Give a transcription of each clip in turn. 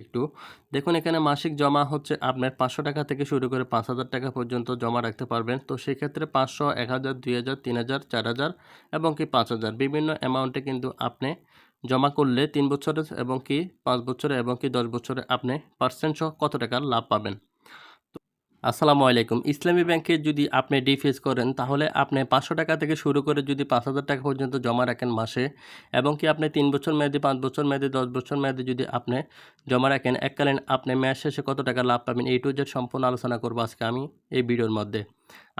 একটু। দেখুন, এখানে মাসিক জমা হচ্ছে আপনার পাঁচশো টাকা থেকে শুরু করে পাঁচ হাজার টাকা পর্যন্ত জমা রাখতে পারবেন। তো সেক্ষেত্রে পাঁচশো, এক হাজার, দুই হাজার, তিন হাজার, চার হাজার এবং কি পাঁচ হাজার বিভিন্ন অ্যামাউন্টে কিন্তু আপনি জমা করলে তিন বছরে এবং কি পাঁচ বছরে এবং কি দশ বছরে আপনি পার্সেন্ট সহ কত টাকার লাভ পাবেন। আসসালামু আলাইকুম। ইসলামী ব্যাংকে যদি আপনি ডিফেস করেন, তাহলে আপনি পাঁচশো টাকা থেকে শুরু করে যদি পাঁচ হাজার টাকা পর্যন্ত জমা রাখেন মাসে, এবং কি আপনি তিন বছর মেয়াদি, পাঁচ বছর মেয়াদি, দশ বছর মেয়াদি যদি আপনি জমা রাখেন, এককালীন আপনি ম্যাচ শেষে কত টাকা লাভ পাবেন, এই টু জেড সম্পূর্ণ আলোচনা করব আজকে আমি এই ভিডিওর মধ্যে।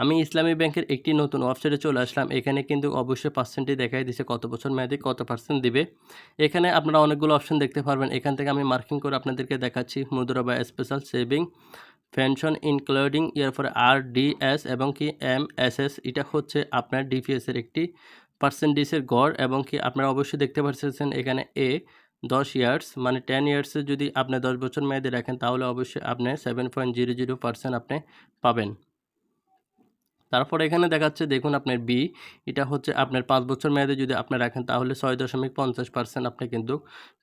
আমি ইসলামী ব্যাংকের একটি নতুন ওয়েবসাইটে চলে আসলাম। এখানে কিন্তু অবশ্যই পার্সেন্টই দেখাই দিছে কত বছর মেয়াদি, কত পার্সেন্ট দিবে। এখানে আপনারা অনেকগুলো অপশন দেখতে পারবেন। এখান থেকে আমি মার্কিং করে আপনাদেরকে দেখাচ্ছি। মুদ্রা বা স্পেশাল সেভিং পেনশন ইনক্লুডিং এর পরে আর ডিএস এবং কি এম এস এস এটা হচ্ছে আপনার ডিপিএস এর একটি পার্সেন্টেজের গড় এবং কি আপনারা অবশ্যই দেখতে পাচ্ছেন এখানে এ দশ ইয়ার্স মানে টেন ইয়ার্সে যদি আপনি দশ বছর মেয়াদে রাখেন তাহলে অবশ্যই আপনি seven point zero zero percent আপনি পাবেন। তারপর এখানে দেখাচ্ছে, দেখুন আপনার বি এটা হচ্ছে আপনার পাঁচ বছর মেয়াদে যদি আপনি রাখেন তাহলে ছয় দশমিক পঞ্চাশ পার্সেন্ট আপনি কিন্তু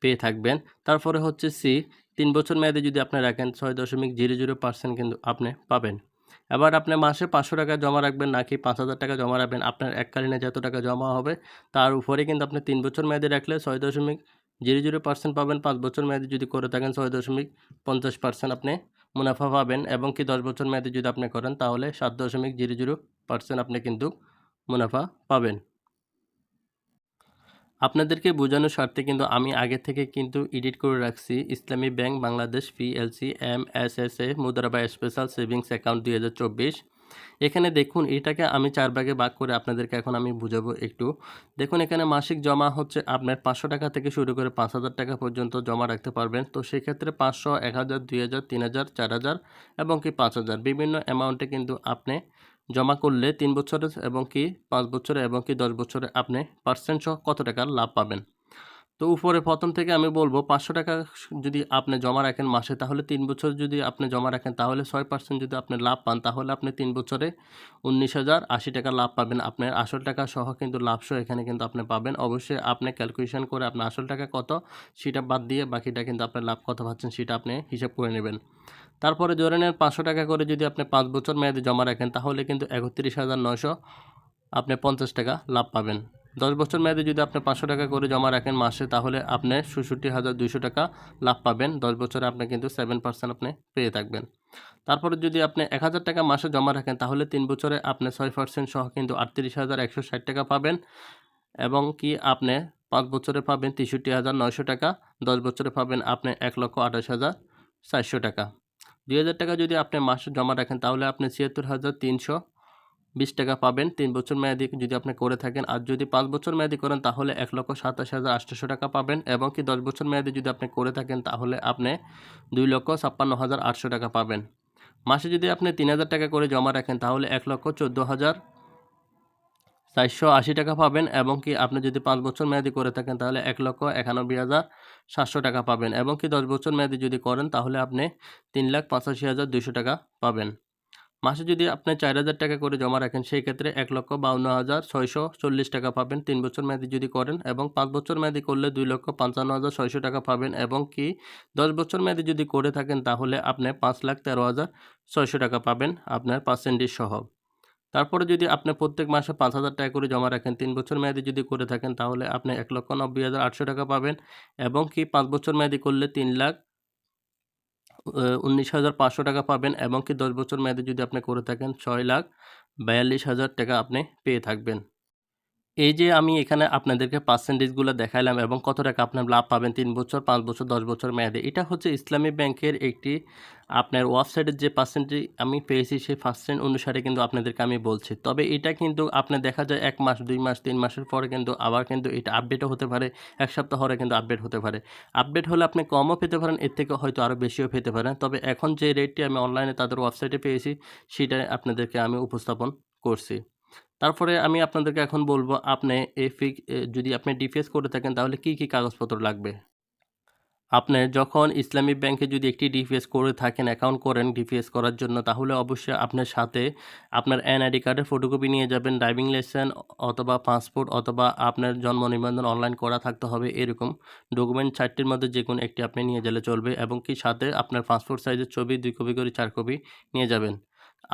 পেয়ে থাকবেন। তারপরে হচ্ছে সি তিন বছর মেয়াদে যদি আপনি রাখেন ছয় দশমিক জিরো জিরো পার্সেন্ট কিন্তু আপনি পাবেন। এবার আপনি মাসে পাঁচশো টাকা জমা রাখবেন নাকি পাঁচ হাজার টাকা জমা রাখবেন, আপনার এককালীনে যত টাকা জমা হবে তার উপরে কিন্তু আপনি তিন বছর মেয়াদে রাখলে ছয় দশমিক জিরো জিরো পার্সেন্ট পাবেন, পাঁচ বছর মেয়াদে যদি করে থাকেন ছয় দশমিক পঞ্চাশ পার্সেন্ট আপনি মুনাফা পাবেন এবং কি দশ বছর মেয়াদে যদি আপনি করেন তাহলে সাত দশমিক জিরো জিরো পার্সেন্ট আপনি কিন্তু মুনাফা পাবেন। আপনাদেরকে বোঝানোর স্বার্থে কিন্তু আমি আগে থেকে কিন্তু এডিট করে রাখছি Islami Bank, Bangladesh PLC M S S A মুদ্রাবা special savings account দুই হাজার চব্বিশ। এখানে দেখুন, এটাকে আমি চার ভাগে ভাগ করে আপনাদেরকে এখন আমি বুঝাবো একটু। দেখুন, এখানে মাসিক জমা হচ্ছে আপনার পাঁচশো টাকা থেকে শুরু করে পাঁচ হাজার টাকা পর্যন্ত জমা রাখতে পারবেন। তো সেক্ষেত্রে পাঁচশো, এক হাজার, দুই হাজার, তিন হাজার, চার হাজার এবং কি পাঁচ হাজার। বিভিন্ন অ্যামাউন্টে কিন্তু আপনি জমা করলে তিন বছরের এবং কি পাঁচ বছরে এবং কি দশ বছরে আপনি পার্সেন্ট সহ কত টাকার লাভ পাবেন? তো উপরে প্রথম থেকে আমি বলব পাঁচশো টাকা যদি আপনি জমা রাখেন মাসে, তাহলে তিন বছর যদি আপনি জমা রাখেন, তাহলে ছয় পার্সেন্ট যদি আপনি লাভ পান, তাহলে আপনি তিন বছরে উনিশ হাজার আশি টাকা লাভ পাবেন। আপনার আসল টাকা সহ কিন্তু লাভ সহ এখানে কিন্তু আপনি পাবেন। অবশ্যই আপনি ক্যালকুলেশন করে আপনার আসল টাকা কত, সেটা বাদ দিয়ে বাকিটা কিন্তু আপনার লাভ কত পাচ্ছেন, সেটা আপনি হিসাব করে নেবেন। তারপরে ধরে নেন পাঁচশো টাকা করে যদি আপনি পাঁচ বছর মেয়াদে জমা রাখেন, তাহলে কিন্তু একত্রিশ হাজার নয়শো আপনি পঞ্চাশ টাকা লাভ পাবেন। দশ বছর মেয়াদে যদি আপনি পাঁচশো টাকা করে জমা রাখেন মাসে, তাহলে আপনি ষষট্টি হাজার দুইশো টাকা লাভ পাবেন। দশ বছরে আপনি কিন্তু সেভেন পার্সেন্ট আপনি পেয়ে থাকবেন। তারপরে যদি আপনি এক হাজার টাকা মাসে জমা রাখেন, তাহলে তিন বছরে আপনি ছয় পার্সেন্ট সহ কিন্তু আটত্রিশ হাজার একশো ষাট টাকা পাবেন এবং কি আপনি পাঁচ বছরে পাবেন তেষট্টি হাজার নয়শো টাকা, দশ বছরে পাবেন আপনি এক লক্ষ আঠাশ হাজার চারশো টাকা। দুই হাজার টাকা যদি আপনি মাসে জমা রাখেন, তাহলে আপনি ছিয়াত্তর হাজার তিনশো বিশ টাকা পাবেন। তিন বছর মেয়াদি যদি আপনি করে থাকেন। আর যদি পাঁচ বছর মেয়াদি করেন, তাহলে এক লক্ষ সাতাশ হাজার আটশোশো টাকা পাবেন এবং কি দশ বছর মেয়াদি যদি আপনি করে থাকেন, তাহলে আপনি দুই লক্ষ ছাপ্পান্ন হাজার আটশো টাকা পাবেন। মাসে যদি আপনি তিন হাজার টাকা করে জমা রাখেন, তাহলে এক লক্ষ চোদ্দ হাজার চারশো আশি টাকা পাবেন এবং কি আপনি যদি পাঁচ বছর মেয়াদি করে থাকেন, তাহলে এক লক্ষ একানব্বই হাজার সাতশো টাকা পাবেন এবং কি দশ বছর মেয়াদি যদি করেন, তাহলে আপনি তিন লাখ পঁচাশি হাজার দুশো টাকা পাবেন। মাসে যদি আপনি চার হাজার টাকা করে জমা রাখেন, সেই ক্ষেত্রে এক লক্ষ বাউন্ন হাজার ছয়শো চল্লিশ টাকা পাবেন। তিন বছর মেয়াদি যদি করেন এবং পাঁচ বছর মেয়াদি করলে দুই লক্ষ পঞ্চান্ন হাজার ছয়শো টাকা পাবেন এবং কি দশ বছর মেয়াদি যদি করে থাকেন, তাহলে আপনি পাঁচ লাখ তেরো হাজার ছয়শো টাকা পাবেন আপনার পার্সেন্টেজ সহ। তারপরে যদি আপনি প্রত্যেক মাসে পাঁচ হাজার টাকা করে জমা রাখেন, তিন বছর মেয়াদি যদি করে থাকেন, তাহলে আপনি এক লক্ষ নব্বই হাজার আটশো টাকা পাবেন এবং কি পাঁচ বছর মেয়াদি করলে তিন লাখ উনিশ হাজার পাঁচশো টাকা পাবেন এবং কি দশ বছর মেয়াদে যদি আপনি করে থাকেন, ছয় লাখ বিয়াল্লিশ হাজার টাকা আপনি পেয়ে থাকবেন। এই যে আমি এখানে আপনাদেরকে পার্সেন্টেজগুলো দেখাইলাম এবং কত টাকা আপনার লাভ পাবেন, তিন বছর, পাঁচ বছর, দশ বছর মেয়াদে, এটা হচ্ছে ইসলামী ব্যাংকের একটি আপনার ওয়েবসাইটের যে পার্সেন্টেজ আমি পেয়েছি সেই পার্সেন্ট অনুসারে কিন্তু আপনাদেরকে আমি বলছি। তবে এটা কিন্তু আপনি দেখা যায় এক মাস, দুই মাস, তিন মাসের পরে কিন্তু আবার কিন্তু এটা আপডেটও হতে পারে, এক সপ্তাহ পরে কিন্তু আপডেট হতে পারে। আপডেট হলে আপনি কমও পেতে পারেন, এর থেকে হয়তো আরও বেশিও পেতে পারেন। তবে এখন যে রেটটি আমি অনলাইনে তাদের ওয়েবসাইটে পেয়েছি সেটাই আপনাদেরকে আমি উপস্থাপন করছি। তারপরে আমি আপনাদেরকে এখন বলব, আপনি এই যদি আপনি ডিপিএস করে থাকেন, তাহলে কি কি কাগজপত্র লাগবে? আপনি যখন ইসলামী ব্যাংকে যদি একটি ডিপিএস করে থাকেন, অ্যাকাউন্ট করেন ডিপিএস করার জন্য, তাহলে অবশ্যই আপনার সাথে আপনার এনআইডি কার্ডের ফটোকপি নিয়ে যাবেন, ড্রাইভিং লাইসেন্স অথবা পাসপোর্ট অথবা আপনার জন্ম নিবন্ধন অনলাইন করা থাকতে হবে, এরকম ডকুমেন্ট চারটির মধ্যে যে কোনো একটি আপনি নিয়ে গেলে চলবে এবং কি সাথে আপনার পাসপোর্ট সাইজের ছবি, দুই কপি করে চার কপি নিয়ে যাবেন।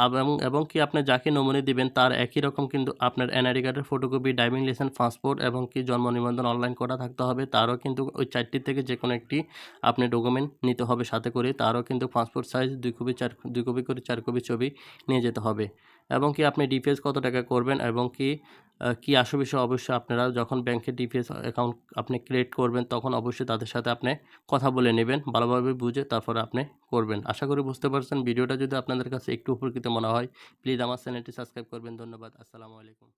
এবং এবং কি আপনি যাকে নমুনি দিবেন তার একই রকম কিন্তু আপনার এনআইডি কার্ডের ফটোকপি ড্রাইভিং লাইসেন্স পাসপোর্ট এবং কি জন্ম নিবন্ধন অনলাইন করা থাকতে হবে। তারও কিন্তু ওই চারটি থেকে যে কোনো একটি আপনি ডকুমেন্ট নিতে হবে সাথে করে। তারও কিন্তু পাসপোর্ট সাইজ দুই কপি, চার, দুই কপি করে চার কপি ছবি নিয়ে যেতে হবে। এবং কি আপনি ডিপিএস কত টাকা করবেন এবং কি কি আসে অবশ্যই আপনারা যখন ব্যাংকে ডিপিএস অ্যাকাউন্ট আপনি ক্রিয়েট করবেন তখন অবশ্যই তাদের সাথে আপনি কথা বলে নেবেন, ভালোভাবে বুঝে তারপরে আপনি করবেন। আশা করি বুঝতে পারছেন। ভিডিওটা যদি আপনাদের কাছে একটু উপকৃত মনে হয় প্লিজ আমার চ্যানেলটি সাবস্ক্রাইব করবেন। ধন্যবাদ। আসসালামু আলাইকুম।